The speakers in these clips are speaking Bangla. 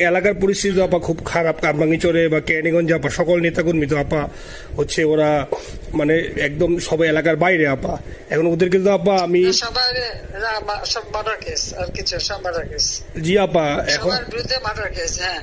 এলাকার পরিস্থিতি তো আপা খুব খারাপ। কারবাঙ্গিচরে বা ক্যানিগঞ্জে আপা সকল নেতাকর্মী তো আপা হচ্ছে ওরা মানে একদম সবাই এলাকার বাইরে আপা। এখন ওদের কিন্তু আপা আমি জি আপা এখন বিরুদ্ধে মার্ডার কেস হ্যাঁ।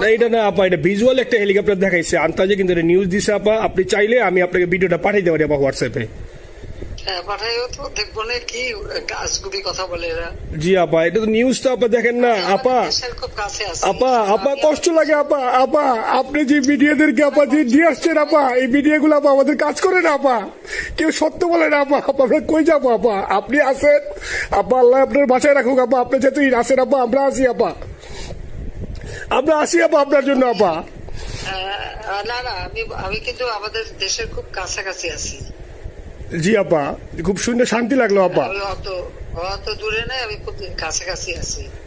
না এটা না আপা এটা ভিজুয়াল একটা হেলিকপ্টার দেখাইছে। আন্তাজে কিন্তু এটা নিউজ দিছে আপা। আপনি চাইলে আমি আপনাকে ভিডিওটা পাঠিয়ে দেবো আপা হোয়াটসঅ্যাপে হ্যাঁ, জি আপা এটা তো নিউজ তো আপা দেখেন না আপা। কাছে আছে। আপা আপা কষ্ট লাগে আপা আপা। আপনি যে মিডিয়াদেরকে আপা যে দিয়ে আসছেন আপা এই মিডিয়াগুলো আপা আমাদের কাজ করে না আপা। কেউ সত্য বলে না আপা আপা আমরা কই যাব আপা আপনি আসেন। আপা আল্লাহ আপনার বাসায় রাখুক আপা আপনি যেহেতু আসেন আপা আমরা আসি আপা আমরা আসি আপা আপনার জন্য আপা আহ, না না আমি আমি কিন্তু আমাদের দেশের খুব কাছাকাছি আছি। জি আপা খুব শুনে শান্তি লাগল আপা অত অত দূরে নাই আমি খুব কাছাকাছি আছি।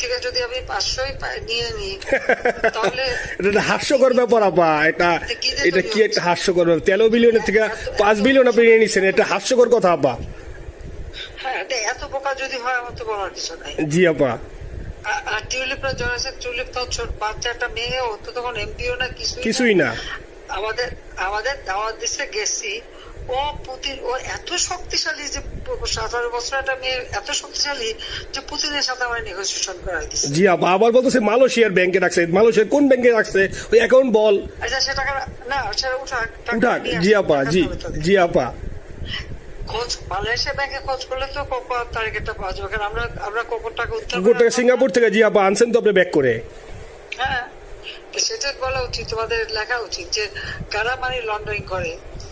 থেকে যদি আমি পাঁচশোই নিয়ে নিই তাহলে এটা হাস্যকর ব্যাপার আপা। এটা এটা কি একটা হাস্যকর ব্যাপার? তেরো বিলিয়নের থেকে পাঁচ বিলিয়ন আপনি নিয়ে নিচ্ছেন এটা হাস্যকর কথা আপা। হ্যাঁ এত বোকা যদি হয় আমার তো বলার কিছু নাই। জি আপা। আর টিউলিপরা জড়াচ্ছে টিউলিপ তো ছোট বাচ্চা একটা মেয়ে ও তো তখন এমপিও না। কিছুই না। আমাদের আমাদের দাওয়াত দিছে গেছি। ও এত শক্তিশালী যে সতেরো বছর একটা মেয়ে এত শক্তিশালী যে পুতিনের সাথে আমার নেগোসিয়েশন দিছে। জি আপা আবার বলতেছে মালয়েশিয়ার ব্যাংকে রাখছে। মালয়েশিয়ার কোন ব্যাংকে রাখছে? ওই অ্যাকাউন্ট বল। আচ্ছা না সেটা উঠাক উঠাক। জি আপা জি জি আপা। খোঁজ মালয়েশিয়া ব্যাংকে খোঁজ করলে তো কোকো তারিখটা পাওয়া যাবে? কারণ আমরা আমরা কোকোর টাকা উদ্ধার করে সিঙ্গাপুর থেকে জি আপা আনছেন তো আপনি ব্যাক করে। হ্যাঁ। সেটা বলা উচিত তোমাদের লেখা উচিত যে কারা মানি লন্ডারিং করে?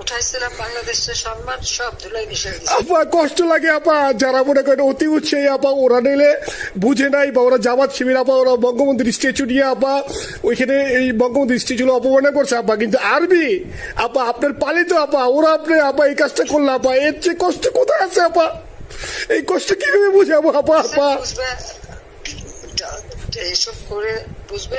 উঠাইছিলাম বাংলাদেশের সম্মান সব ধুলাই মিশে আপা কষ্ট লাগে আপা। যারা মনে করেন অতি উৎসাহী আপা ওরা নিলে বুঝে নাই বা ওরা জামাত শিবির আপা ওরা বঙ্গবন্ধুর স্ট্যাচু নিয়ে আপা ওইখানে এই করছে আপা। কিন্তু আরবি আপা আপনার পালিত আপা ওরা আপনি আপা এই কাজটা করল আপা এর চেয়ে কষ্ট কোথায় আছে আপা? এই কষ্ট কীভাবে বুঝাবো আপা আপা? এইসব করে বুঝবে